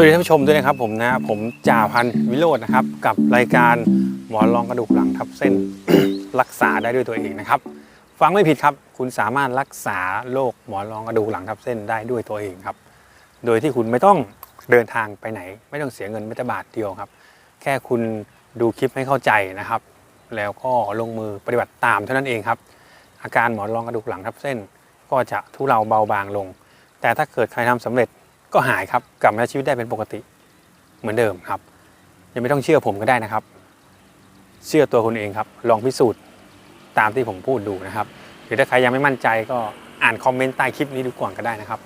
วัสดีท่านผู้ชมด้วยนะครับผมนะผมจ่าพันวิโรจน์นะครับ กับรายการหมอนรองกระดูกหลังทับเส้น รักษาได้ด้วยตัวเองนะครับ ฟังไม่ผิดครับ คุณสามารถรักษาโรคหมอนรองกระดูกหลังทับเส้นได้ด้วยตัวเองครับ โดยที่คุณไม่ต้องเดินทางไปไหน ไม่ต้องเสียเงินแม้แต่บาทเดียวครับ แค่คุณดูคลิปให้เข้าใจนะครับ แล้วก็ลงมือปฏิบัติตามเท่านั้นเองครับ อาการหมอนรองกระดูกหลังทับเส้น ก็จะทุเลาเบาบางลง แต่ถ้าเกิดใครทำสำเร็จ ก็หายครับกลับมาใช้ชีวิตได้เป็นปกติเหมือนเดิมครับ ยังไม่ต้องเชื่อผมก็ได้นะครับ เชื่อตัวคุณเองครับ ลองพิสูจน์ตามที่ผมพูดดูนะครับหรือถ้าใครยังไม่มั่นใจก็อ่านคอมเมนต์ใต้คลิปนี้ดูก่อนก็ได้นะครับ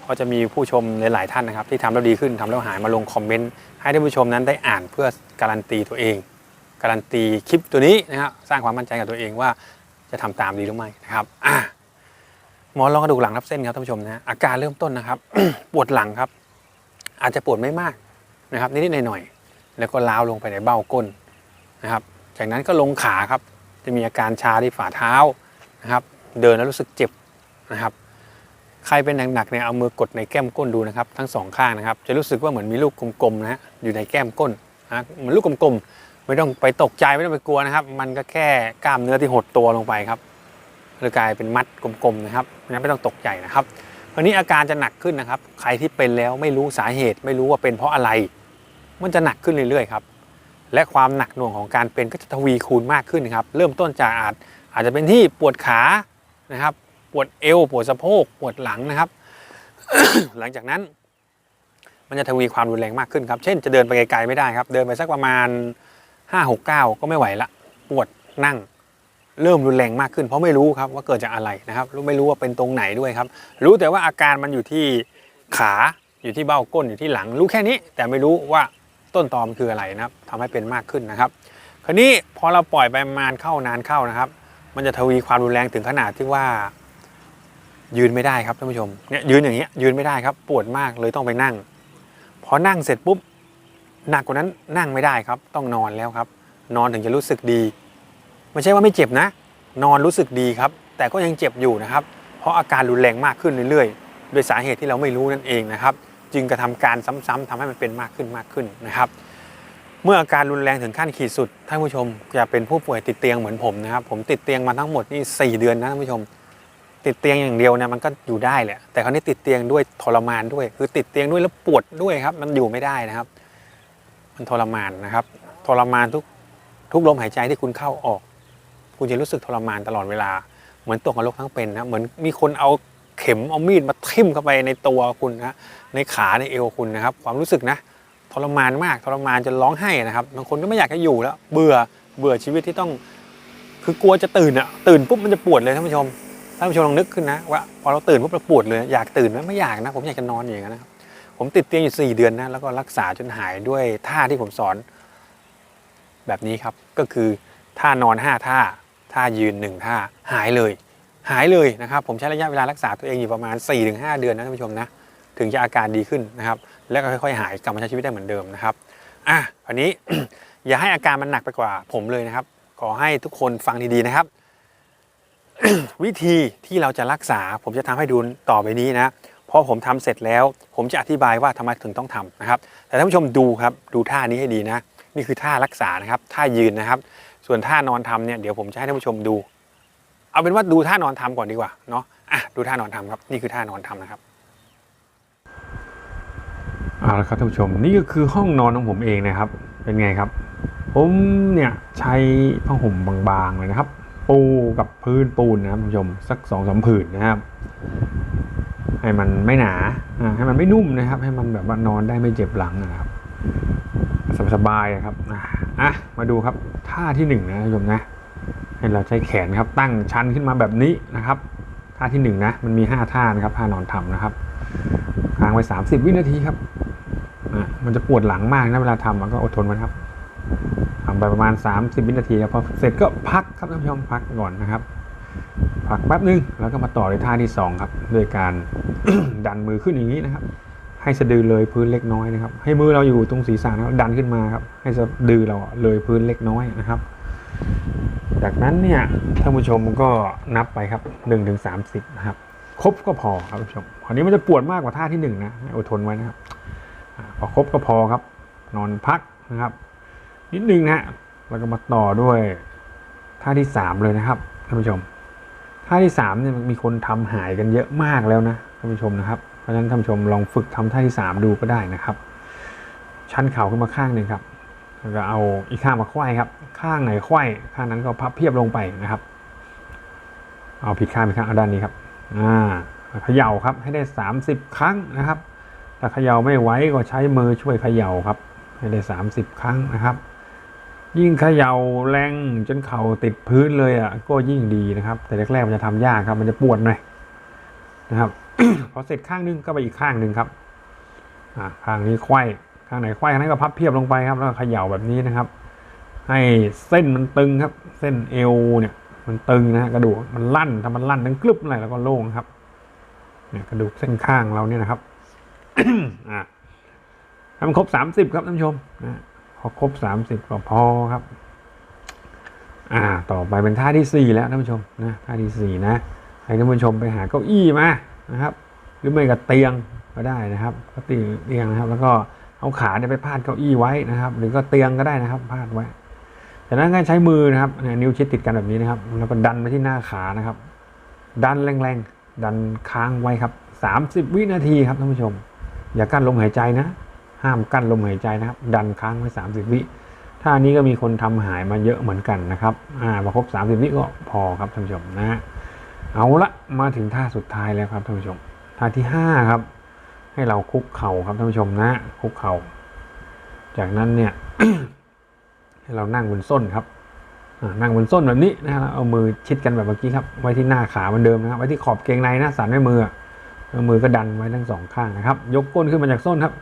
เพราะจะมีผู้ชมหลายๆท่านนะครับ ที่ทำแล้วดีขึ้นทำแล้วหายมาลงคอมเมนต์ให้ท่านผู้ชมนั้นได้อ่านเพื่อการันตีตัวเอง การันตีคลิปตัวนี้นะครับสร้างความมั่นใจกับตัวเองว่าจะทำตามดีหรือไม่นะครับอะ หมอนรองกระดูกหลังทับเส้นครับท่านผู้ชมนะอาการเริ่มต้นนะครับ ปวดหลังครับ อาจจะปวดไม่มากนะครับนิดๆหน่อยๆแล้วก็ล้าวลงไปในเบ้าก้นนะครับ จากนั้นก็ลงขาครับ จะมีอาการชาที่ฝ่าเท้านะครับ เดินแล้วรู้สึกเจ็บนะครับ ใครเป็นหนักๆเนี่ยเอามือกดในแก้มก้นดูนะครับ ทั้งสองข้างนะครับ จะรู้สึกว่าเหมือนมีลูกกลมๆนะฮะอยู่ในแก้มก้นนะเหมือนลูกกลมๆไม่ต้องไปตกใจไม่ต้องไปกลัวนะครับ มันก็แค่กล้ามเนื้อที่หดตัวลงไปครับ เลยกลายเป็นมัดกลมๆนะครับเพราะนั้นไม่ต้องตกใจนะครับคราวนี้อาการจะหนักขึ้นนะครับ ใครที่เป็นแล้วไม่รู้สาเหตุ ไม่รู้ว่าเป็นเพราะอะไร มันจะหนักขึ้นเรื่อยๆครับและความหนักหน่วงของการเป็นก็จะทวีคูณมากขึ้นครับ เริ่มต้นจากอาจอาจจะเป็นที่ปวดขานะครับ ปวดเอว ปวดสะโพก ปวดหลังนะครับ หลังจากนั้น มันจะทวีความรุนแรงมากขึ้นครับ เช่นจะเดินไปไกลๆไม่ได้ครับ เดินไปสักประมาณ5 6 9ก็ไม่ไหวละ ปวดนั่ง เริ่มรุนแรงมากขึ้น เพราะไม่รู้ครับว่าเกิดจากอะไรนะครับรู้ไม่รู้ว่าเป็นตรงไหนด้วยครับ รู้แต่ว่าอาการมันอยู่ที่ขาอยู่ที่เบ้าก้นอยู่ที่หลัง รู้แค่นี้แต่ไม่รู้ว่าต้นตอมคืออะไรนะครับทำให้เป็นมากขึ้นนะครับ คราวนี้พอเราปล่อยไปนานเข้านานเข้านะครับ มันจะทวีความรุนแรงถึงขนาดที่ว่า ยืนไม่ได้ครับท่านผู้ชมเนี่ยยืนอย่างเงี้ยยืนไม่ได้ครับ ปวดมากเลยต้องไปนั่งพอนั่งเสร็จปุ๊บหนักกว่านั้นนั่งไม่ได้ครับ ต้องนอนแล้วครับ นอนถึงจะรู้สึกดี ไม่ใช่ว่าไม่เจ็บนะ นอนรู้สึกดีครับ แต่ก็ยังเจ็บอยู่นะครับ เพราะอาการรุนแรงมากขึ้นเรื่อยๆ โดยสาเหตุที่เราไม่รู้นั่นเองนะครับ จึงกระทำการซ้ำๆทำให้มันเป็นมากขึ้นมากขึ้นนะครับ เมื่ออาการรุนแรงถึงขั้นขีดสุดท่านผู้ชมจะเป็นผู้ป่วยติดเตียงเหมือนผมนะครับ ผมติดเตียงมาทั้งหมดนี่4เดือนนะท่านผู้ชม ติดเตียงอย่างเดียวเนี่ยมันก็อยู่ได้แหละแต่คราวนี้ติดเตียงด้วยทรมานด้วย คือติดเตียงด้วยแล้วปวดด้วยครับ มันอยู่ไม่ได้นะครับ มันทรมานนะครับทรมานทุกทุกลมหายใจที่คุณเข้าออก คุณจะรู้สึกทรมานตลอดเวลา เหมือนตกนรกทั้งเป็นนะเหมือนมีคนเอาเข็มเอามีดมาทิ่มเข้าไปในตัวคุณนะในขาในเอวคุณนะครับ ความรู้สึกนะทรมานมากทรมานจนร้องไห้นะครับบางคนก็ไม่อยากจะอยู่แล้ว เบื่อเบื่อชีวิตที่ต้อง คือกลัวจะตื่นอะตื่นปุ๊บมันจะปวดเลยท่านผู้ชมท่านผู้ชมลองนึกขึ้นนะว่าพอเราตื่นปุ๊บเราปวดเลยอยากตื่นไหมไม่อยากนะผมอยากจะนอนอย่างนั้นนะครับผมติดเตียงอยู่ 4 เดือนนะแล้วก็รักษาจนหายด้วยท่าที่ผมสอน แบบนี้ครับก็คือท่านอน 5 ท่า ท่ายืน1ท่าหายเลย หายเลยนะครับ ผมใช้ระยะเวลารักษาตัวเองอยู่ประมาณ 4-5 เดือนนะท่านผู้ชมนะ ถึงจะอาการดีขึ้นนะครับ แล้วก็ค่อยๆ หายกลับมาใช้ชีวิตได้เหมือนเดิมนะครับอะคราวนี้ อย่าให้อาการมันหนักไปกว่าผมเลยนะครับ ขอให้ทุกคนฟังดีๆนะครับ วิธีที่เราจะรักษา ผมจะทำให้ดูต่อไปนี้นะพอผมทำเสร็จแล้ว ผมจะอธิบายว่าทำไมถึงต้องทำนะครับ แต่ท่านผู้ชมดูครับ ดูท่านี้ให้ดีนะ นี่คือท่ารักษานะครับ ท่ายืนนะครับ ส่วนท่านอนทำเนี่ยเดี๋ยวผมจะให้ท่านผู้ชมดู เอาเป็นว่าดูท่านอนทำก่อนดีกว่าเนาะอะดูท่านอนทำครับ นี่คือท่านอนทำนะครับเอาละครับท่านผู้ชมนี่ก็คือห้องนอนของผมเองนะครับ เป็นไงครับ ผมเนี่ยใช้ผ้าห่มบางๆเลยนะครับ ปูกับพื้นปูนนะครับท่านผู้ชมสักสองสามผืนนะครับให้มันไม่หนาอ่าให้มันไม่นุ่มนะครับ ให้มันแบบว่านอนได้ไม่เจ็บหลังนะครับ สบายๆนะครับอะอะมาดูครับท่าที่หนึ่งนะท่านผู้ชมนะ ให้เราใช้แขนครับตั้งชันขึ้นมาแบบนี้นะครับ ท่าที่หนึ่งนะมันมีห้าท่านะครับท่านอนทำนะครับค้างไว้สามสิบวินาทีครับอะมันจะปวดหลังมากนะเวลาทำมันก็อดทนไว้ครับทำไปประมาณ 30 วินาทีครับพอเสร็จก็พักครับท่านผู้ชมพักก่อนนะครับ พักแป๊บนึงแล้วก็มาต่อในท่าที่สองครับ ด้วยการดันมือขึ้นอย่างนี้นะครับ ให้สะดือเลยพื้นเล็กน้อยนะครับ ให้มือเราอยู่ตรงศีรษะนะครับดันขึ้นมาครับ ให้สะดือเราเลยพื้นเล็กน้อยนะครับ จากนั้นเนี่ยท่านผู้ชมก็นับไปครับ1ถึง30นะครับ ครบก็พอครับท่านผู้ชมคราวนี้มันจะปวดมากกว่าท่าที่1นะให้อดทนไว้นะครับพอครบก็พอครับ นอนพักนะครับ นิดนึงนะฮะแล้วก็มาต่อด้วยท่าที่สามเลยนะครับท่านผู้ชมท่าที่สามเนี่ยมีคนทำหายกันเยอะมากแล้วนะท่านผู้ชมนะครับ ราะฉะนั้นท่านชมลองฝึกทำท่าที่สามดูก็ได้นะครับ ชันเข่าขึ้นมาข้างหนึ่งครับแล้วก็เอาอีกข้างมาไขว้ครับ ข้างไหนไขว้ข้างนั้นก็พับเพียบลงไปนะครับ เอาผิดข้างผิดข้างเอาด้านนี้ครับอ่าเขย่าครับให้ได้ 30 ครั้งนะครับถ้าเขย่าไม่ไหวก็ใช้มือช่วยเขย่าครับ ให้ได้ 30 ครั้งนะครับ ยิ่งเขย่าแรงจนเข่าติดพื้นเลยอะก็ยิ่งดีนะครับ แต่แรกๆมันจะทำยากครับ มันจะปวดหน่อยนะครับ พอเสร็จข้างนึงก็ไปอีกข้างหนึ่งครับอ่าข้างนี้ไขว้ข้างไหนไขว้ข้างนั้นก็พับเพียบลงไปครับ แล้วเขย่าแบบนี้นะครับ ให้เส้นมันตึงครับ เส้นเอวเนี่ย มันตึงนะฮะกระดูกมันลั่นถ้ามันลั่นทั้งกลึบอะไรแล้วก็โล่งครับ เนี่ยกระดูกเส้นข้างเราเนี่ยนะครับอ่าให้มันครบสามสิบครับท่านผู้ชมนะพอครบสามสิบก็พอครับ อ่า ต่อไปเป็นท่าที่สี่แล้วท่านผู้ชมนะท่าที่สี่นะให้ท่านผู้ชมไปหาเก้าอี้มา นะครับ หรือไม่ก็เตียงก็ได้นะครับ ก็ตีเตียงนะครับ แล้วก็เอาขาเนี่ยไปพาดเก้าอี้ไว้นะครับ หรือก็เตียงก็ได้นะครับ พาดไว้จากนั้นก็ใช้มือนะครับนิ้วชิดติดกันแบบนี้นะครับ แล้วก็ดันไปที่หน้าขานะครับ ดันแรงๆ ดันค้างไว้ครับ 30 วินาทีครับท่านผู้ชม อย่ากั้นลมหายใจนะ ห้ามกั้นลมหายใจนะครับ ดันค้างไว้ 30 วิท่านี้ก็มีคนทำหายมาเยอะเหมือนกันนะครับ อ่าพอครบ 30 วิก็พอครับท่านผู้ชมนะฮะ เอาละมาถึงท่าสุดท้ายแล้วครับท่านผู้ชม ท่าที่5ครับ ให้เราคุกเข่าครับท่านผู้ชมนะ คุกเข่าจากนั้นเนี่ย ให้เรานั่งบนส้นครับนั่งบนส้นแบบนี้นะฮะแล้วเอามือชิดกันแบบเมื่อกี้ครับ ไว้ที่หน้าขาเหมือนเดิมนะครับไว้ที่ขอบเกงในนะสันด้วยมือแล้วมือก็ดันไว้ทั้งสองข้างนะครับ ยกก้นขึ้นมาจากส้นครับ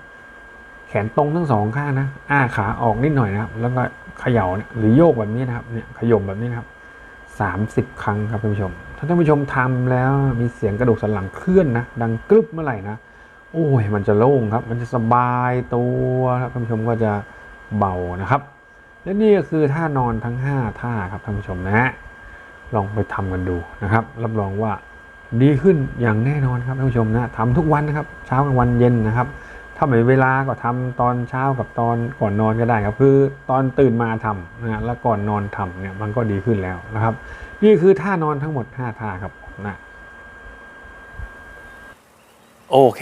แขนตรงทั้งสองข้างนะอ้าขาออกนิดหน่อยนะครับ แล้วก็เขย่าหรือโยกแบบนี้นะครับ เนี่ยขย่มแบบนี้นะครับสามสิบครั้งครับท่านผู้ชม ถ้าท่านผู้ชมทำแล้วมีเสียงกระดูกสันหลังเคลื่อนนะดังกรึบเมื่อไหร่นะโอ้ยมันจะโล่งครับ มันจะสบายตัวท่านผู้ชมก็จะเบานะครับ และนี่ก็คือท่านอนทั้ง 5 ท่าครับท่านผู้ชมนะฮะลองไปทำกันดูนะครับ รับรองว่าดีขึ้นอย่างแน่นอนครับท่านผู้ชมนะทำทุกวันนะครับเช้ากลางวันเย็นนะครับถ้าไม่มีเวลาก็ทำตอนเช้ากับตอนก่อนนอนก็ได้ครับ คือตอนตื่นมาทำนะแล้วก่อนนอนทำเนี่ยมันก็ดีขึ้นแล้วนะครับ นี่คือท่านอนทั้งหมด 5 ท่าครับนะโอเค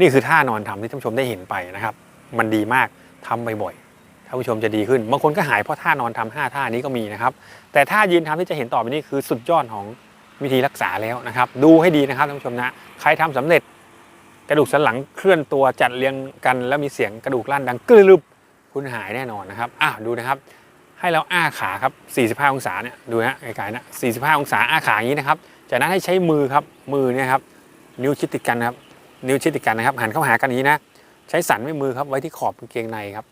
นี่คือท่านอนทำที่ท่านผู้ชมได้เห็นไปนะครับ มันดีมากทำบ่อยๆท่านผู้ชมจะดีขึ้น บางคนก็หายเพราะท่านอนทำห้าท่านี้ก็มีนะครับ แต่ท่ายืนทำที่จะเห็นต่อไปนี้คือสุดยอดของวิธีรักษาแล้วนะครับ ดูให้ดีนะครับท่านผู้ชมนะใครทำสำเร็จกระดูกสันหลังเคลื่อนตัวจัดเรียงกัน แล้วมีเสียงกระดูกลั่นดังกรึบคุณหายแน่นอนนะครับอะดูนะครับ ให้เราอ้าขาครับ 45 องศาเนี่ยดูนะไกลๆนะ 45 องศาอ้าขาอย่างนี้นะครับ จากนั้นให้ใช้มือครับมือเนี่ยครับนิ้วชิดติดกันครับ นิ้วชิดติดกันนะครับ หันเข้าหากันอย่างนี้นะ ใช้สันด้วยมือครับไว้ที่ขอบกางเกงในครับ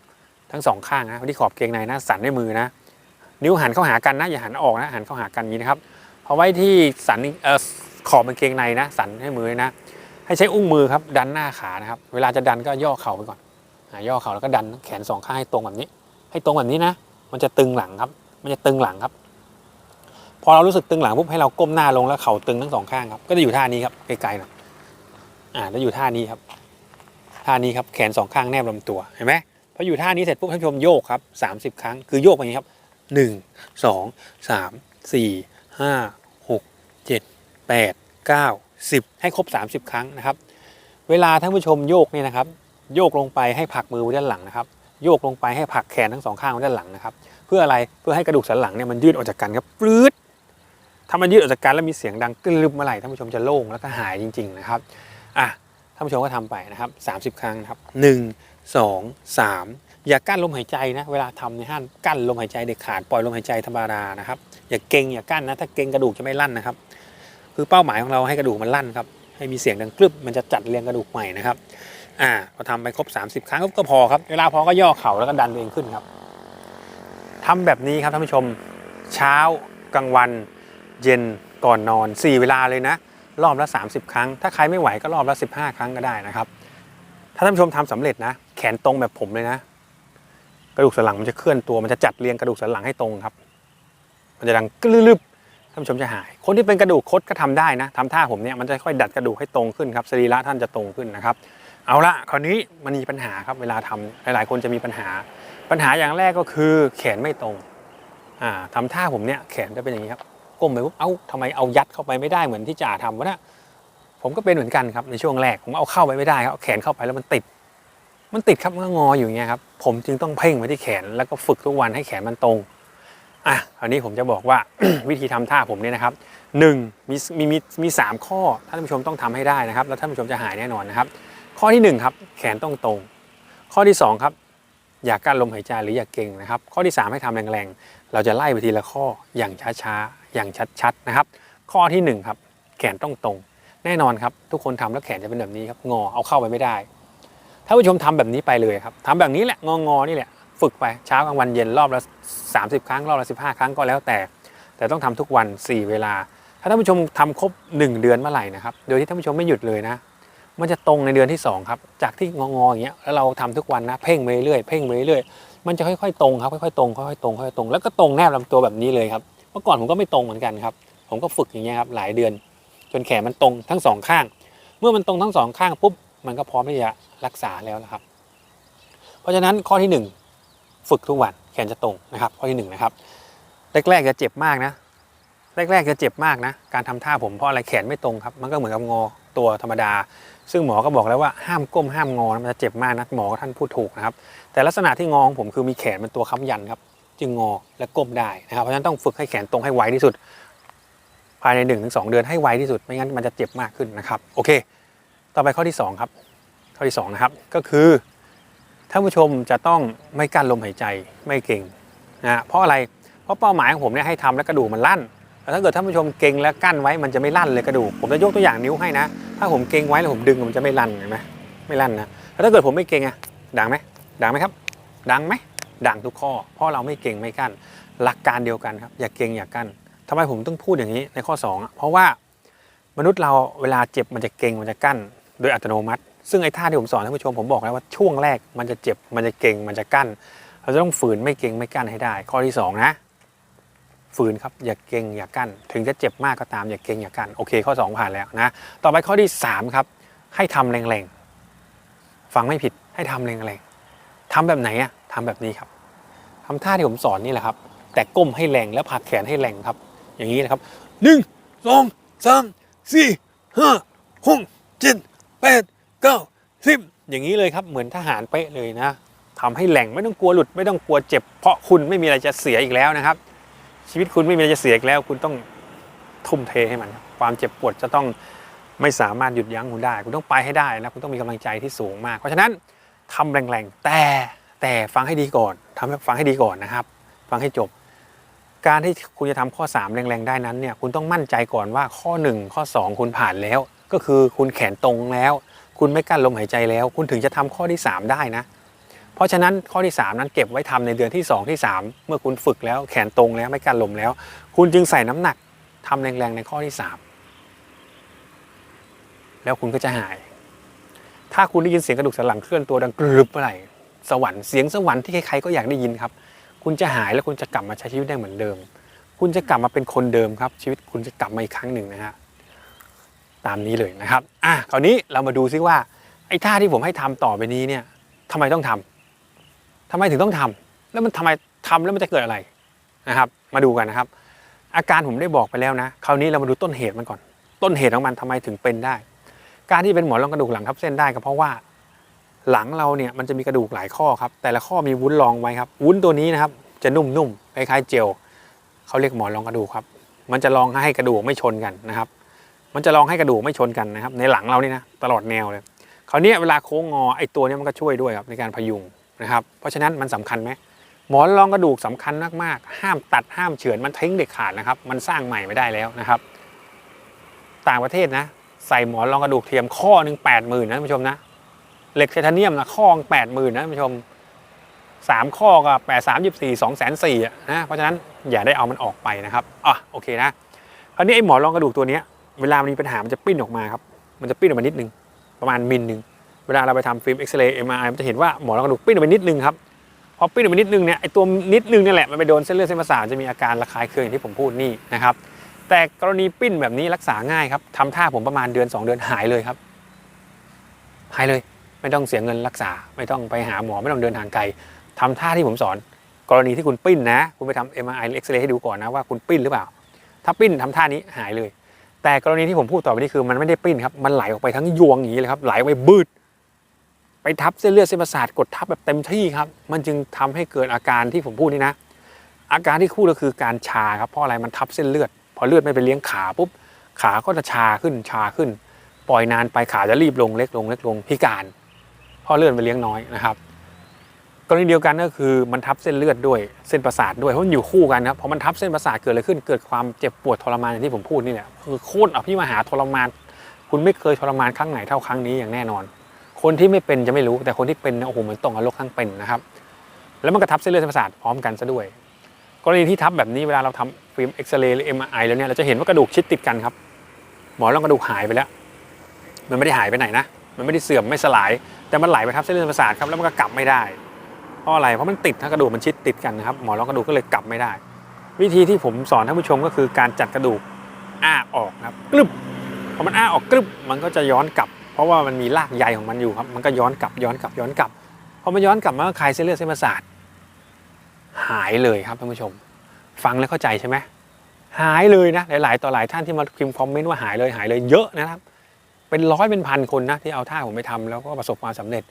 ทั้งสองข้างนะไว้ที่ขอบกางเกงในนะสันด้วยมือนะ นิ้วหันเข้าหากันนะอย่าหันออกนะหันเข้าหากันอย่างนี้นะครับพอไว้ที่สันเอ่อขอบกางเกงในนะ สันให้มือนะ ให้ใช้อุ้งมือครับดันหน้าขานะครับ เวลาจะดันก็ย่อเข่าไปก่อนย่อเข่าแล้วก็ดันแขนสองข้างให้ตรงแบบนี้ ให้ตรงแบบนี้นะ มันจะตึงหลังครับ มันจะตึงหลังครับ พอเรารู้สึกตึงหลังปุ๊บให้เราก้มหน้าลงแล้วเข่าตึงทั้งสองข้างครับ ก็จะอยู่ท่านี้ครับไกลๆหน่อยอ่าแล้วอยู่ท่านี้ครับ ท่านี้ครับแขนสองข้างแนบลำตัวเห็นไหมพออยู่ท่านี้เสร็จปุ๊บท่านผู้ชมโยกครับสามสิบครั้งคือโยกอย่างนี้ครับหนึ่งสองสามสี่ห้าหกเจ็ดแปดเก้าสิบให้ครบสามสิบครั้งนะครับ เวลาท่านผู้ชมโยกเนี่ยนะครับ โยกลงไปให้ผักมือไว้ด้านหลังนะครับ โยกลงไปให้ผักแขนทั้งสองข้างไว้ด้านหลังนะครับ เพื่ออะไรเพื่อให้กระดูกสันหลังเนี่ยมันยืดออกจากกันครับปลื้ดถ้ามันยืดออกจากกันแล้วมีเสียงดังกรึบเมื่อไหร่ท่านผู้ชมจะโล่งแล้วก็หายจริง ๆนะครับอะท่านผู้ชมก็ทำไปนะครับ 30 ครั้งนะครับหนึ่งสองสามอย่ากั้นลมหายใจนะเวลาทำในห้ามกั้นลมหายใจเด็ดขาดปล่อยลมหายใจธรรมดานะครับอย่าเก่งอย่ากั้นนะถ้าเก่งกระดูกจะไม่ลั่นนะครับ คือเป้าหมายของเราให้กระดูกมันลั่นครับให้มีเสียงดังกรึบมันจะจัดเรียงกระดูกใหม่นะครับ อ่าพอทำไปครบ 30 ครั้งก็พอครับ เวลาพอก็ย่อเข่าแล้วก็ดันตัวเองขึ้นครับทำแบบนี้ครับท่านผู้ชมเช้ากลางวันเย็นก่อนนอน 4 เวลาเลยนะ รอบละ 30 ครั้ง ถ้าใครไม่ไหวก็รอบละ 15 ครั้งก็ได้นะครับ ถ้าท่านผู้ชมทำสำเร็จนะ แขนตรงแบบผมเลยนะ กระดูกสันหลังมันจะเคลื่อนตัวมันจะจัดเรียงกระดูกสันหลังให้ตรงครับ มันจะดังกรึบๆท่านผู้ชมจะหาย คนที่เป็นกระดูกคดก็ทำได้นะทำท่าผมเนี่ยมันจะค่อยดัดกระดูกให้ตรงขึ้นครับสรีระท่านจะตรงขึ้นนะครับ เอาละคราวนี้มันมีปัญหาครับเวลาทำหลาย ๆ คนจะมีปัญหา ปัญหาอย่างแรกก็คือแขนไม่ตรงอ่าทำท่าผมเนี่ยแขนจะเป็นอย่างนี้ครับก้มไปปุ๊บเอ้าทำไมเอายัดเข้าไปไม่ได้เหมือนที่จ่าทำวะนะผมก็เป็นเหมือนกันครับในช่วงแรกผมเอาเข้าไปไม่ได้ครับแขนเข้าไปแล้วมันติด มันติดครับมันก็งออยู่อย่างเงี้ยครับผมจึงต้องเพ่งไว้ที่แขนแล้วก็ฝึกทุกวันให้แขนมันตรงอะคราวนี้ผมจะบอกว่าวิธีทำท่าผมเนี่ยนะครับหนึ่งมีมีมีมีสามข้อท่านผู้ชมต้องทำให้ได้นะครับ แล้วท่านผู้ชมจะหายแน่นอนนะครับ ข้อที่หนึ่งครับ แขนต้องตรง ข้อที่สองครับ อย่ากั้นลมหายใจหรืออย่าเก่งนะครับ ข้อที่สามให้ทำแรงๆ เราจะไล่ไปทีละข้ออย่างช้าๆ อย่างชัดๆนะครับ ข้อที่หนึ่งครับ แขนต้องตรง แน่นอนครับ ทุกคนทำแล้วแขนจะเป็นแบบนี้ครับงอเอาเข้าไปไม่ได้ถ้าผู้ชมทำแบบนี้ไปเลยครับทำแบบนี้แหละงองอๆนี่แหละฝึกไปเช้ากลางวันเย็นรอบละ 30 ครั้งรอบละ 15 ครั้งก็แล้วแต่ แต่ต้องทำทุกวัน 4 เวลา ถ้าท่านผู้ชมทำครบ 1 เดือนเมื่อไหร่นะครับโดยที่ท่านผู้ชมไม่หยุดเลยนะ มันจะตรงในเดือนที่ 2 ครับ จากที่งองๆอย่างเงี้ยแล้วเราทำทุกวันนะเพ่งไปเรื่อยเพ่งไปเรื่อยมันจะค่อยๆตรงครับค่อยๆตรงค่อยๆตรงค่อยๆตรงแล้วก็ตรงแนบลำตัวแบบนี้เลยครับเมื่อก่อนผมก็ไม่ตรงเหมือนกันครับ ผมก็ฝึกอย่างเงี้ยครับหลายเดือน จนแขนมันตรงทั้งสองข้าง เมื่อมันตรงทั้งสองข้างปุ๊บมันก็พร้อมที่จะรักษาแล้วนะครับ เพราะฉะนั้นข้อที่หนึ่งฝึกทุกวันแขนจะตรงนะครับ ข้อที่หนึ่งนะครับแรกๆจะเจ็บมากนะแรกๆจะเจ็บมากนะ การทำท่าผมเพราะอะไรแขนไม่ตรงครับ มันก็เหมือนกับงอ ตัวธรรมดา ซึ่งหมอก็บอกแล้วว่าห้ามก้มห้ามงอมันจะเจ็บมากนะหมอท่านพูดถูกนะครับ แต่ลักษณะที่งอของผมคือมีแขนเป็นตัวค้ำยันครับ จึงงอและก้มได้นะครับ เพราะฉะนั้นต้องฝึกให้แขนตรงให้ไวที่สุด ภายใน1นถึงสเดือนให้ไวที่สุด ไม่งั้นมันจะเจ็บมากขึ้นนะครับ โอเค ต่อไปข้อที่ 2 ครับ ข้อที่ 2 นะครับ ก็คือท่านผู้ชมจะต้องไม่กั้นลมหายใจไม่เก่งนะเพราะอะไร เพราะเป้าหมายของผมเนี่ยให้ทำแล้วกระดูกมันลั่น แต่ถ้าเกิดท่านผู้ชมเก่งแล้วกั้นไว้มันจะไม่ลั่นเลยกระดูก ผมจะยกตัวอย่างนิ้วให้นะ ถ้าผมเก่งไว้แล้วผมดึงมันจะไม่ลั่นเห็นไหมไม่ลั่นนะแล้วถ้าเกิดผมไม่เก่งอะดังไหมดังไหมครับ ดังไหมดังทุกข้อ เพราะเราไม่เก่งไม่กั้น หลักการเดียวกันครับ อย่าเก่งอย่ากั้นทำไมผมต้องพูดอย่างนี้ในข้อ2อะเพราะว่ามนุษย์เราเวลาเจ็บมันจะเก่งมันจะกั้น โดยอัตโนมัติ ซึ่งไอ้ท่าที่ผมสอนท่านผู้ชมผมบอกแล้วว่าช่วงแรกมันจะเจ็บมันจะเก่งมันจะกั้น เราจะต้องฝืนไม่เก่งไม่กั้นให้ได้ ข้อที่สองนะ ฝืนครับอย่าเก่งอย่ากั้นถึงจะเจ็บมากก็ตามอย่าเก่งอย่ากั้นโอเคข้อ 2 ผ่านแล้วนะต่อไปข้อที่ 3 ครับ ให้ทำแรงๆฟังไม่ผิดให้ทำแรงๆทำแบบไหนอะทำแบบนี้ครับทำท่าที่ผมสอนนี่แหละครับ แต่ก้มให้แรงแล้วผักแขนให้แรงครับ อย่างนี้นะครับหนึ่งสองสามสี่ห้าหกเจ็ดแปดเก้าสิบอย่างนี้เลยครับเหมือนทหารเป๊ะเลยนะทำให้แหล่งไม่ต้องกลัวหลุดไม่ต้องกลัวเจ็บ เพราะคุณไม่มีอะไรจะเสียอีกแล้วนะครับ ชีวิตคุณไม่มีอะไรจะเสียอีกแล้ว คุณต้องทุ่มเทให้มัน ความเจ็บปวดจะต้องไม่สามารถหยุดยั้งคุณได้ คุณต้องไปให้ได้นะคุณต้องมีกำลังใจที่สูงมาก เพราะฉะนั้นทำแรงๆแต่แต่ฟังให้ดีก่อนทำฟังให้ดีก่อนนะครับ ฟังให้จบ การที่คุณจะทำข้อ 3 แรงๆได้นั้นเนี่ยคุณต้องมั่นใจก่อนว่าข้อ 1 ข้อ 2 คุณผ่านแล้ว ก็คือคุณแขนตรงแล้ว คุณไม่กั้นลมหายใจแล้ว คุณถึงจะทำข้อที่ 3 ได้นะ เพราะฉะนั้นข้อที่ 3 นั้นเก็บไว้ทำในเดือนที่ 2 ที่ 3 เมื่อคุณฝึกแล้วแขนตรงแล้วไม่กั้นลมแล้ว คุณจึงใส่น้ำหนักทำแรงๆในข้อที่ 3 แล้วคุณก็จะหาย ถ้าคุณได้ยินเสียงกระดูกสันหลังเคลื่อนตัวดังกรึบเมื่อไหร่สวรรค์เสียงสวรรค์ที่ใครๆก็อยากได้ยินครับ คุณจะหายแล้วคุณจะกลับมาใช้ชีวิตได้เหมือนเดิม คุณจะกลับมาเป็นคนเดิมครับ ชีวิตคุณจะกลับมาอีกครั้งหนึ่งนะฮะตามนี้เลยนะครับอะคราวนี้เรามาดูซิว่าไอ้ท่าที่ผมให้ทำต่อไปนี้เนี่ยทำไมต้องทำ ทำไมถึงต้องทำแล้วมันทำไมทำแล้วมันจะเกิดอะไรนะครับ มาดูกันนะครับ อาการผมได้บอกไปแล้วนะ คราวนี้เรามาดูต้นเหตุมันก่อน ต้นเหตุของมันทำไมถึงเป็นได้ การที่เป็นหมอนรองกระดูกหลังทับเส้นได้ก็เพราะว่า หลังเราเนี่ยมันจะมีกระดูกหลายข้อครับ แต่ละข้อมีวุ้นรองไว้ครับ วุ้นตัวนี้นะครับ จะนุ่มๆคล้ายๆเจลเขาเรียกหมอนรองกระดูกครับ มันจะรองให้กระดูกไม่ชนกันนะครับ มันจะรองให้กระดูกไม่ชนกันนะครับ ในหลังเรานี่นะตลอดแนวเลย คราวนี้เวลาโค้งงอไอ้ตัวนี้มันก็ช่วยด้วยครับในการพยุง นะครับ เพราะฉะนั้นมันสำคัญไหมหมอนรองกระดูกสำคัญมากๆ ห้ามตัดห้ามเฉือนมันทิ้งเด็ดขาดนะครับ มันสร้างใหม่ไม่ได้แล้วนะครับ ต่างประเทศนะ ใส่หมอนรองกระดูกเทียมข้อหนึ่งแปดหมื่นนะท่านผู้ชมนะเหล็กไทเทเนียมนะข้อแปดหมื่นนะท่านผู้ชมสามข้อก็แปดสามยี่สี่สองแสนสี่นะเพราะฉะนั้นอย่าได้เอามันออกไปนะครับอะโอเคนะคราวนี้ไอ้หมอนรองกระดูกตัวเนี้ยเวลามันมีปัญหามันจะปิ้นออกมาครับมันจะปิ้นออกมานิดนึงประมาณมิลหนึ่ง เวลาเราไปทำฟิล์มเอ็กซเรย์เอ็มไอมันจะเห็นว่าหมอนรองกระดูกปิ้นออกมานิดนึงครับพอปิ้นออกมานิดนึงเนี่ยไอตัวนิดนึงนี่แหละมันไปโดนเส้นเลือดเส้นประสาทจะมีอาการระคายเคืองอย่างที่ผมพูดนี่นะครับแต่กรณีปิ้นแบบนี้รักษาง่ายครับทำท่าผมประมาณเดือน 2 เดือนหายเลยครับ หายเลย ไม่ต้องเสียเงินรักษา ไม่ต้องไปหาหมอไม่ต้องเดินทางไกลทำท่าที่ผมสอน กรณีที่คุณปิ้นนะ คุณไปทำ MRI เอ็กซเรย์ให้ดูก่อนนะว่าคุณปิ้นหรือเปล่า ถ้าปิ้นทำท่านี้หายเลย แต่กรณีที่ผมพูดต่อไปนี้คือมันไม่ได้ปิ้นครับมันไหลออกไปทั้งยวงอย่างนี้เลยครับไหลไปบืด ไปทับเส้นเลือดเส้นประสาทกดทับแบบเต็มที่ครับ มันจึงทำให้เกิดอาการที่ผมพูดนี่นะ อาการที่คู่ก็คือการชาครับเพราะอะไรมันทับเส้นเลือด พอเลือดไม่ไปเลี้ยงขาปุ๊บขาก็จะชาขึ้นชาขึ้น ปล่อยนานไปขาจะรีบลงเล็กลงเล็กลงพิการเพราะเลือดไปเลี้ยงน้อยนะครับกรณีเดียวกันก็คือมันทับเส้นเลือดด้วยเส้นประสาทด้วยเพราะมันอยู่คู่กันครับพอมันทับเส้นประสาทเกิดอะไรขึ้นเกิดความเจ็บปวดทรมานอย่างที่ผมพูดนี่แหละคือโคตรอภิมหาทรมาน คุณไม่เคยทรมานครั้งไหนเท่าครั้งนี้อย่างแน่นอน คนที่ไม่เป็นจะไม่รู้ แต่คนที่เป็นโอ้โหเหมือนตกนรกทั้งเป็นนะครับ แล้วมันก็ทับเส้นเลือดเส้นประสาทพร้อมกันซะด้วย กรณีที่ทับแบบนี้เวลาเราทำฟิล์มเอ็กซเรย์หรือ MRI แล้วเนี่ยเราจะเห็นว่ากระดูกชิดติดกันครับ หมอรองกระดูกหายไปแล้ว มันไม่ได้หายไปไหนนะ มันไม่ได้เสื่อมไม่สลาย แต่มันไหลไปทับเส้นเลือดประสาทครับแล้วมันก็กลับไม่ได้ เพราะอะไร เพราะมันติดถ้ากระดูกมันชิดติดกันนะครับหมอรองกระดูกก็เลยกลับไม่ได้ วิธีที่ผมสอนท่านผู้ชมก็คือการจัดกระดูกอ้าออกครับกรึบพอมันอ้าออกกรึบมันก็จะย้อนกลับ เพราะว่ามันมีรากใยของมันอยู่ครับ มันก็ย้อนกลับย้อนกลับย้อนกลับพอมันย้อนกลับมันก็คลายเส้นเลือดเส้นประสาทหายเลยครับท่านผู้ชม ฟังแล้วเข้าใจใช่ไหมหายเลยนะ หลาย ๆ ต่อหลายท่านที่มาพิมพ์คอมเมนต์ว่าหายเลยหายเลยเยอะนะครับ เป็นร้อยเป็นพันคนนะที่เอาท่าผมไปทำแล้วก็ประสบความสำเร็จ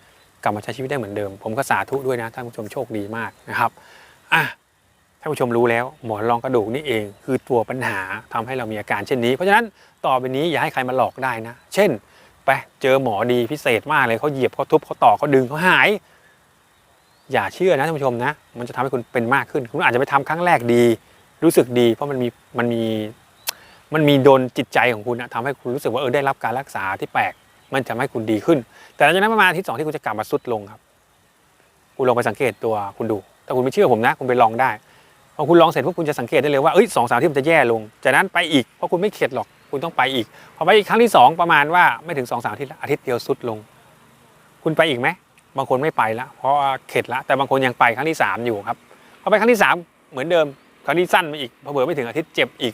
กลับมาใช้ชีวิตได้เหมือนเดิม ผมก็สาธุด้วยนะท่านผู้ชมโชคดีมากนะครับอะท่านผู้ชมรู้แล้วหมอนรองกระดูกนี่เองคือตัวปัญหาทำให้เรามีอาการเช่นนี้ เพราะฉะนั้นต่อไปนี้อย่าให้ใครมาหลอกได้นะ เช่น ไปเจอหมอดีพิเศษมากเลยเขาเหยียบเขาทุบเขาต่อเขาดึงเขาหาย อย่าเชื่อนะท่านผู้ชมนะ มันจะทำให้คุณเป็นมากขึ้น คุณอาจจะไปทำครั้งแรกดี รู้สึกดี เพราะมันมีมันมีมันมีโดนจิตใจของคุณนะทำให้คุณรู้สึกว่าเออได้รับการรักษาที่แปลก มันจะทำให้คุณดีขึ้น แต่หลังจากนั้นประมาณอาทิตย์สองที่คุณจะกลับมาสุดลงครับ คุณลองไปสังเกตตัวคุณดู ถ้าคุณไม่เชื่อผมนะ คุณไปลองได้ พอคุณลองเสร็จพวกคุณจะสังเกตได้เลยว่าเอ้ยสองสามที่มันจะแย่ลง จากนั้นไปอีกเพราะคุณไม่เข็ดหรอกคุณต้องไปอีกพอไปอีกครั้งที่สองประมาณว่าไม่ถึงสองสามอาทิตย์อาทิตย์เดียวสุดลง คุณไปอีกไหมบางคนไม่ไปละเพราะเข็ดละแต่บางคนยังไปครั้งที่สามอยู่ครับพอไปครั้งที่สามเหมือนเดิมครั้งที่สั้นมาอีกพอเบื่อไม่ถึงอาทิตย์เจ็บอีก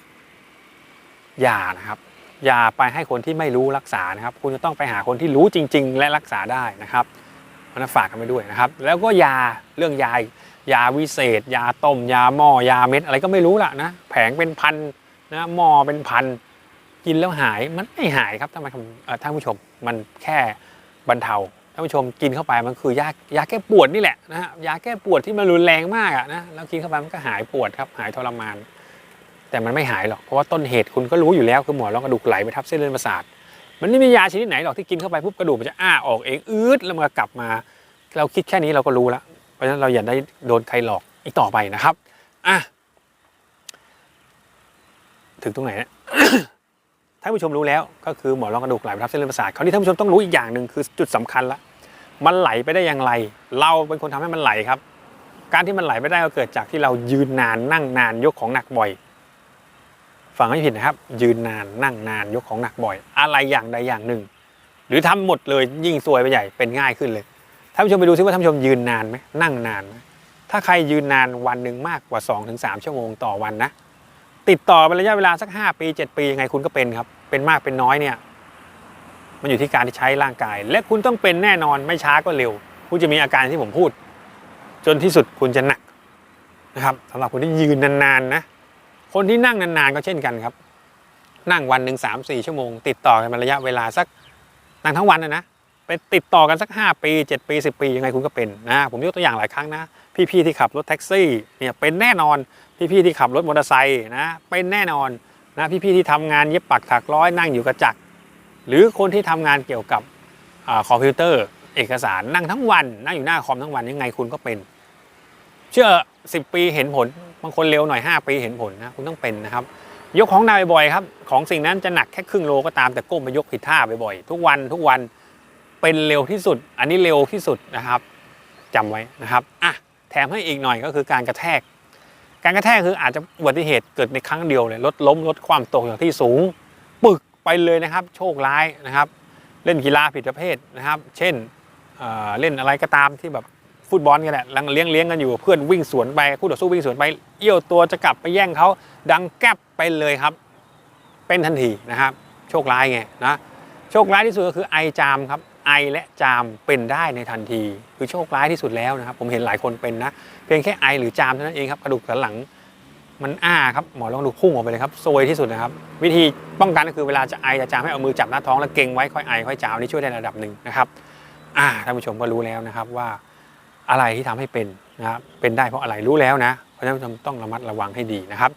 อย่านะครับ อย่าไปให้คนที่ไม่รู้รักษานะครับ คุณจะต้องไปหาคนที่รู้จริง ๆ และรักษาได้นะครับมันฝากกันไปด้วยนะครับ แล้วก็ยาเรื่องยาอีก ยาวิเศษ ยาต้ม ยาหม้อยาเม็ดอะไรก็ไม่รู้ละนะแผงเป็นพันนะหม้อเป็นพันกินแล้วหายมันไม่หายครับท่านผู้ชมท่านผู้ชมมันแค่บรรเทาท่านผู้ชมกินเข้าไปมันคือยายาแก้ปวดนี่แหละนะฮะยาแก้ปวดที่มันรุนแรงมากอะนะแล้วกินเข้าไปมันก็หายปวดครับหายทรมาน แต่มันไม่หายหรอกเพราะว่าต้นเหตุคุณก็รู้อยู่แล้วคือหมอนรองกระดูกไหลไปทับเส้นเลือดประสาทมันไม่มียาชนิดไหนหรอกที่กินเข้าไปปุ๊บกระดูกมันจะอ้าออกเองอืดแล้วมันก็กลับมา เราคิดแค่นี้เราก็รู้แล้ว ราะฉะนั้นเราอย่าได้โดนใครหลอกอีกต่อไปนะครับอะถึงตรงไหนเนี่ยท่านผู้ชมรู้แล้วก็คือหมอนรองกระดูกไหลไปทับเส้นเลือดประสาทคราวนี้ท่านผู้ชมต้องรู้อีกอย่างหนึ่งคือจุดสำคัญละมันไหลไปได้อย่างไร เราเป็นคนทำให้มันไหลครับ การที่มันไหลไปได้ก็เกิดจากที่เรายืนนานนั่งนานยกของหนักบ่อยฟังไม่ผิดนะครับ ยืนนานนั่งนานยกของหนักบ่อย อะไรอย่างใดอย่างหนึ่ง หรือทำหมดเลยยิ่งซวยไปใหญ่เป็นง่ายขึ้นเลย ท่านผู้ชมไปดูซิว่าท่านผู้ชมยืนนานไหมนั่งนานไหมถ้าใครยืนนานวันหนึ่งมากกว่า 2-3 ชั่วโมงต่อวันนะ ติดต่อเป็นระยะเวลาสัก 5 ปี 7 ปียังไงคุณก็เป็นครับ เป็นมากเป็นน้อยเนี่ย มันอยู่ที่การที่ใช้ร่างกาย และคุณต้องเป็นแน่นอนไม่ช้าก็เร็ว คุณจะมีอาการที่ผมพูด จนที่สุดคุณจะหนักนะครับสำหรับคนที่ยืนนานๆนะ คนที่นั่งนานๆก็เช่นกันครับ นั่งวันหนึ่งสามสี่ชั่วโมง ติดต่อกันเป็นระยะเวลาสักนั่งทั้งวันนะนะ ไปติดต่อกันสัก 5 ปี 7 ปี 10 ปียังไงคุณก็เป็นนะผมยกตัวอย่างหลายครั้งนะ พี่ๆที่ขับรถแท็กซี่เนี่ยเป็นแน่นอน พี่ๆที่ขับรถมอเตอร์ไซค์นะเป็นแน่นอนนะพี่ๆที่ทำงานเย็บปักถักร้อยนั่งอยู่กระจัก หรือคนที่ทำงานเกี่ยวกับอคอมพิวเตอร์เอกสารนั่งทั้งวันนั่งอยู่หน้าคอมทั้งวันยังไงคุณก็เป็น เชื่อ 10 ปีเห็นผลบางคนเร็วหน่อย 5 ปีเห็นผลนะคุณต้องเป็นนะครับยกของหนักบ่อยๆครับ ของสิ่งนั้นจะหนักแค่ครึ่งโลก็ตามแต่ก้มไปยกผิดท่าบ่อยๆทุกวันทุกวัน เป็นเร็วที่สุด อันนี้เร็วที่สุดนะครับจำไว้นะครับอะแถมให้อีกหน่อยก็คือการกระแทก การกระแทกคืออาจจะอุบัติเหตุเกิดในครั้งเดียวเลยรถล้มรถความตกจากที่สูง ปึกไปเลยนะครับ โชคร้ายนะครับ เล่นกีฬาผิดประเภทนะครับ เช่นเเล่นอะไรก็ตามที่แบบฟุตบอลกันแหละลังเลี้ยงเลี้ยงกันอยู่เพื่อนวิ่งสวนไปคู่ต่อสู้วิ่งสวนไปเอี้ยวตัวจะกลับไปแย่งเขาดังแก๊บไปเลยครับ เป็นทันทีนะครับ โชคร้ายไงนะโชคร้ายที่สุดก็คือไอจามครับ ไอและจามเป็นได้ในทันที คือโชคร้ายที่สุดแล้วนะครับ ผมเห็นหลายคนเป็นนะ เพียงแค่ไอหรือจามเท่านั้นเองครับกระดูกสันหลังมันอ้าครับหมอลองดูพุ่งออกไปเลยครับซวยที่สุดนะครับ วิธีป้องกันก็คือเวลาจะไอจะจามให้เอามือจับหน้าท้องแล้วเก่งไว้ค่อยไอค่อยจามนี่ช่วยได้ระดับหนึ่งนะครับอ่าท่านผู้ชมก็รู้แล้วนะครับว่าอะไรที่ทำให้เป็นนะครับเป็นได้เพราะอะไรรู้แล้วนะเพราะฉะนั้นท่านผู้ชมต้องระมัดระวังให้ดีนะครับ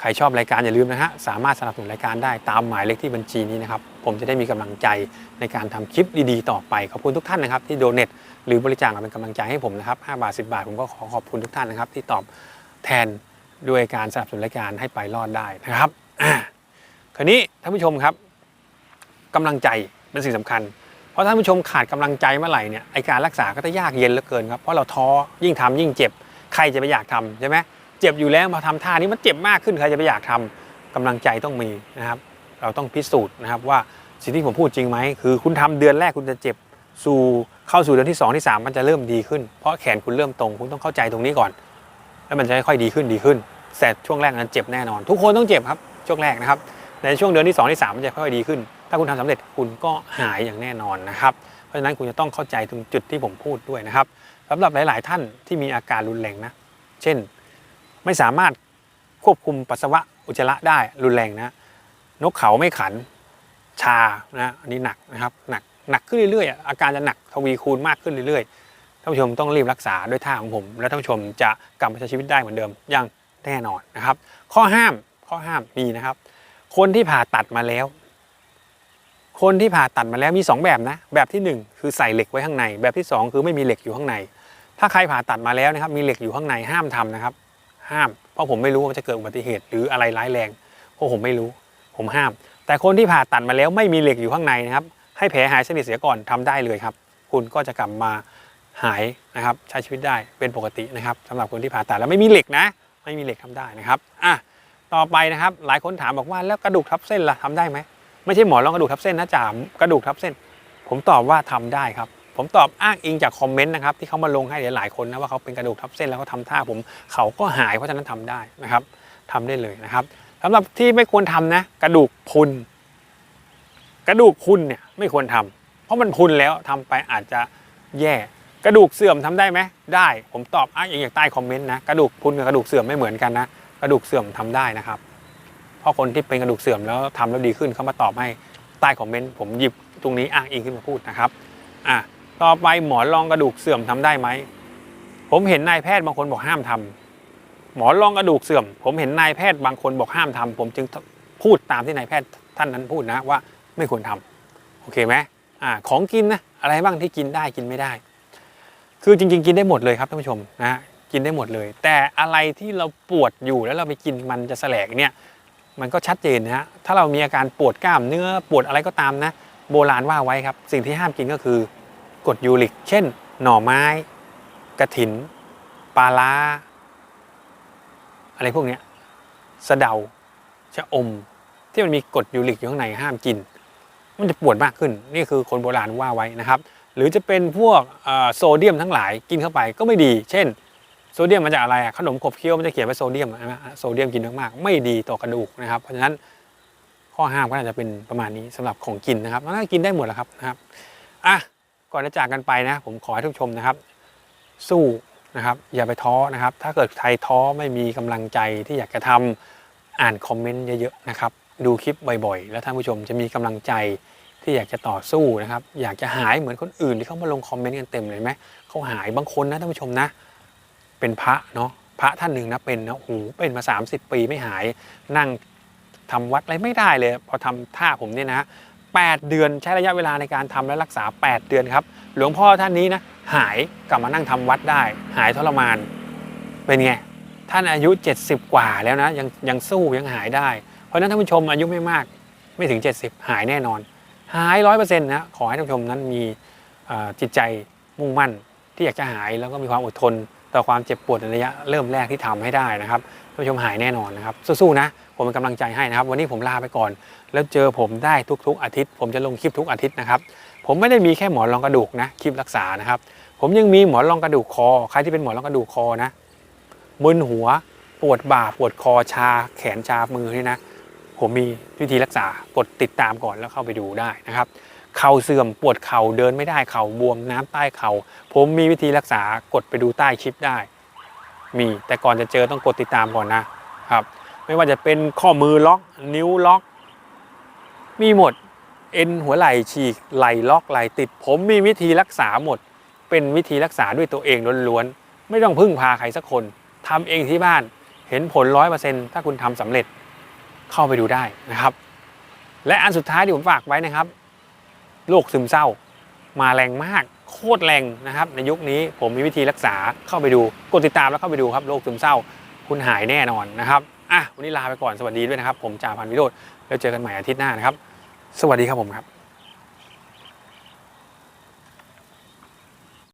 ใครชอบรายการอย่าลืมนะฮะสามารถสนับสนุนรายการได้ตามหมายเลขที่บัญชีนี้นะครับ ผมจะได้มีกำลังใจในการทำคลิปดีๆ ต่อไป ขอบคุณทุกท่านนะครับที่โดเนทหรือบริจาคมาเป็นกำลังใจให้ผมนะครับ5บาท 10 บาท ผมก็ขอขอบคุณทุกท่านนะครับ ที่ตอบแทนด้วยการสนับสนุนรายการให้ไปรอดได้นะครับคราวนี้ท่านผู้ชมครับกำลังใจเป็นสิ่งสำคัญเพราะท่านผู้ชมขาดกำลังใจเมื่อไหร่เนี่ยไอการรักษาก็จะยากเย็นเหลือเกินครับเพราะเราท้อยิ่งทำยิ่งเจ็บใครจะไปอยากทำใช่ไหมเจ็บอยู่แล้วมาทำท่านี้มันเจ็บมากขึ้นใครจะไปอยากทำกำลังใจต้องมีนะครับ เราต้องพิสูจน์นะครับว่าสิ่งที่ผมพูดจริงไหมคือคุณทำเดือนแรกคุณจะเจ็บสู่เข้าสู่เดือนที่ 2 ที่ 3 มันจะเริ่มดีขึ้น เพราะแขนคุณเริ่มตรง คุณต้องเข้าใจตรงนี้ก่อน แล้วมันจะค่อยๆดีขึ้นดีขึ้นแต่ช่วงแรกนั้นเจ็บแน่นอน ทุกคนต้องเจ็บครับช่วงแรกนะครับในช่วงเดือนที่2ที่3มันจะค่อยๆดีขึ้น ถ้าคุณทำสำเร็จคุณก็หายอย่างแน่นอนนะครับเพราะฉะนั้นคุณจะต้องเข้าใจตรงจุดที่ผมพูดด้วยนะครับสำหรับหลาย ๆ ท่านที่มีอาการรุนแรงนะ เช่น ไม่สามารถควบคุมปัสสาวะอุจจาระได้รุนแรงนะ นกเขาไม่ขันชานะอันนี้หนักนะครับหนักหนักขึ้นเรื่อยๆ อาการจะหนักทวีคูณมากขึ้นเรื่อยๆท่านผู้ชมต้องรีบรักษาด้วยท่าของผม และท่านผู้ชมจะกลับมาใช้ชีวิตได้เหมือนเดิมอย่างแน่นอนนะครับ ข้อห้ามข้อห้ามมีนะครับ คนที่ผ่าตัดมาแล้ว คนที่ผ่าตัดมาแล้วมี 2 แบบนะ แบบทีหนึ่1 คือใส่เหล็กไว้ข้างใน แบบที่ 2 คือไม่มีเหล็กอยู่ข้างใน ถ้าใครผ่าตัดมาแล้วนะครับ มีเหล็กอยู่ข้างในห้ามทำนะครับ ห้ามเพราะผมไม่รู้ว่าจะเกิดอุบัติเหตุหรืออะไรร้ายแรงเพราะผมไม่รู้ ผมห้าม แต่คนที่ผ่าตัดมาแล้วไม่มีเหล็กอยู่ข้างในนะครับ ให้แผลหายสนิทเสียก่อนทำได้เลยครับ คุณก็จะกลับมาหายนะครับ ใช้ชีวิตได้เป็นปกตินะครับสำหรับคนที่ผ่าตัดแล้วไม่มีเหล็กนะ ไม่มีเหล็กทำได้นะครับอะต่อไปนะครับ หลายคนถามบอกว่าแล้วกระดูกทับเส้นล่ะทำได้ไหมไม่ใช่หมอนรองกระดูกทับเส้นนะจ่ากระดูกทับเส้น ผมตอบว่าทำได้ครับผมตอบอ้างอิงจากคอมเมนต์นะครับที่เขามาลงให้หลายๆคนนะว่าเขาเป็นกระดูกทับเส้นแล้วก็ทำท่าผมเขาก็หายเพราะฉะนั้นทำได้นะครับทำได้เลยนะครับ สำหรับที่ไม่ควรทำนะ กระดูกพุน กระดูกพุนเนี่ยไม่ควรทำเพราะมันพุนแล้วทำไปอาจจะแย่กระดูกเสื่อมทำได้ไหมได้ผมตอบอ้างอิงจากใต้คอมเมนต์นะกระดูกพุนกับกระดูกเสื่อมไม่เหมือนกันนะกระดูกเสื่อมทำได้นะครับ เพราะคนที่เป็นกระดูกเสื่อมแล้วทำแล้วดีขึ้นเขามาตอบให้ใต้คอมเมนต์ผมหยิบตรงนี้อ้างอิงขึ้นมาพูดนะครับอะต่อไปหมอนรองกระดูกเสื่อมทำได้ไหมผมเห็นนายแพทย์บางคนบอกห้ามทำ หมอนรองกระดูกเสื่อม ผมเห็นนายแพทย์บางคนบอกห้ามทำผมจึงพูดตามที่นายแพทย์ท่านนั้นพูดนะว่าไม่ควรทำโอเคไหมอ่าของกินนะอะไรบ้างที่กินได้กินไม่ได้ คือจริง ๆ กินได้หมดเลยครับท่านผู้ชมนะฮะกินได้หมดเลย แต่อะไรที่เราปวดอยู่แล้วเราไปกินมันจะแสลงเนี่ยมันก็ชัดเจนนะฮะถ้าเรามีอาการปวดกล้ามเนื้อปวดอะไรก็ตามนะ โบราณว่าไว้ครับ สิ่งที่ห้ามกินก็คือกรดยูริก เช่น หน่อไม้ กระถิน ปลาลา อะไรพวกเนี้ยสะเดาชะอม ที่มันมีกรดยูริกอยู่ข้างในห้ามกิน มันจะปวดมากขึ้น นี่คือคนโบราณว่าไว้นะครับ หรือจะเป็นพวกโซเดียมทั้งหลายกินเข้าไปก็ไม่ดี เช่น โซเดียมมาจากอะไรขนมขบเคี้ยวมันจะเขียนว่าโซเดียมโซเดียมกินมากๆไม่ดีต่อกระดูกนะครับ เพราะฉะนั้นข้อห้ามก็น่าจะเป็นประมาณนี้สำหรับของกินนะครับมันก็กินได้หมดแหละครับนะครับอะก่อนจะจากกันไปนะ ผมขอให้ทุกชมนะครับ สู้ นะครับอย่าไปท้อนะครับ ถ้าเกิดใครท้อไม่มีกำลังใจที่อยากจะทำอ่านคอมเมนต์เยอะๆนะครับดูคลิปบ่อยๆ แล้วท่านผู้ชมจะมีกำลังใจที่อยากจะต่อสู้นะครับ อยากจะหายเหมือนคนอื่นที่เขามาลงคอมเมนต์กันเต็มเลยไหมเขาหายบางคนนะท่านผู้ชมนะ เป็นพระเนาะพระท่านหนึ่งนะเป็นนะโอ้โหเป็นมา 30 ปีไม่หายนั่งทำวัดอะไรไม่ได้เลย พอทำท่าผมเนี่ยนะ แปดเดือนใช้ระยะเวลาในการทำและรักษา 8 เดือนครับ หลวงพ่อท่านนี้นะหายกลับมานั่งทำวัดได้ หายทรมาน เป็นไง ท่านอายุ 70 กว่าแล้วนะยังยังสู้ยังหายได้ เพราะนั้นท่านผู้ชมอายุไม่มากไม่ถึง 70 หายแน่นอน หายร้อยเปอร์เซ็นต์นะขอให้ท่านผู้ชมนั้นมีจิตใจมุ่งมั่นที่อยากจะหายแล้วก็มีความอดทน ต่อความเจ็บปวดในระยะเริ่มแรกที่ทำให้ได้นะครับท่านผู้ชมหายแน่นอนนะครับสู้ๆนะ ผมเป็นกำลังใจให้นะครับ วันนี้ผมลาไปก่อน แล้วเจอผมได้ทุก ๆ อาทิตย์ ผมจะลงคลิปทุกอาทิตย์นะครับ ผมไม่ได้มีแค่หมอนรองกระดูกนะคลิปรักษานะครับ ผมยังมีหมอนรองกระดูกคอใครที่เป็นหมอนรองกระดูกคอนะมึนหัวปวดบ่าปวดคอชา แขนชามือนี่นะ ผมมีวิธีรักษากดติดตามก่อนแล้วเข้าไปดูได้นะครับเข่าเสื่อมปวดเข่าเดินไม่ได้เข่าบวมน้ำใต้เข่าผมมีวิธีรักษากดไปดูใต้คลิปได้ มีแต่ก่อนจะเจอต้องกดติดตามก่อนนะครับ ไม่ว่าจะเป็นข้อมือล็อก นิ้วล็อก มีหมดเอ็นหัวไหล่ฉีกไหล่ล็อกไหล่ติด ผมมีวิธีรักษาหมด เป็นวิธีรักษาด้วยตัวเองล้วนๆไม่ต้องพึ่งพาใครสักคนทำเองที่บ้านเห็นผลร้อยเปอร์เซ็นต์ถ้าคุณทำสำเร็จเข้าไปดูได้นะครับ และอันสุดท้ายที่ผมฝากไว้นะครับโรคซึมเศร้า มาแรงมากโคตรแรงนะครับ ในยุคนี้ผมมีวิธีรักษาเข้าไปดู กดติดตามแล้วเข้าไปดูครับโรคซึมเศร้า คุณหายแน่นอนนะครับ อะวันนี้ลาไปก่อนสวัสดีด้วยนะครับ ผมจ่าพันวิโรธแล้วเจอกันใหม่อาทิตย์หน้านะครับ สวัสดีครับผมครับ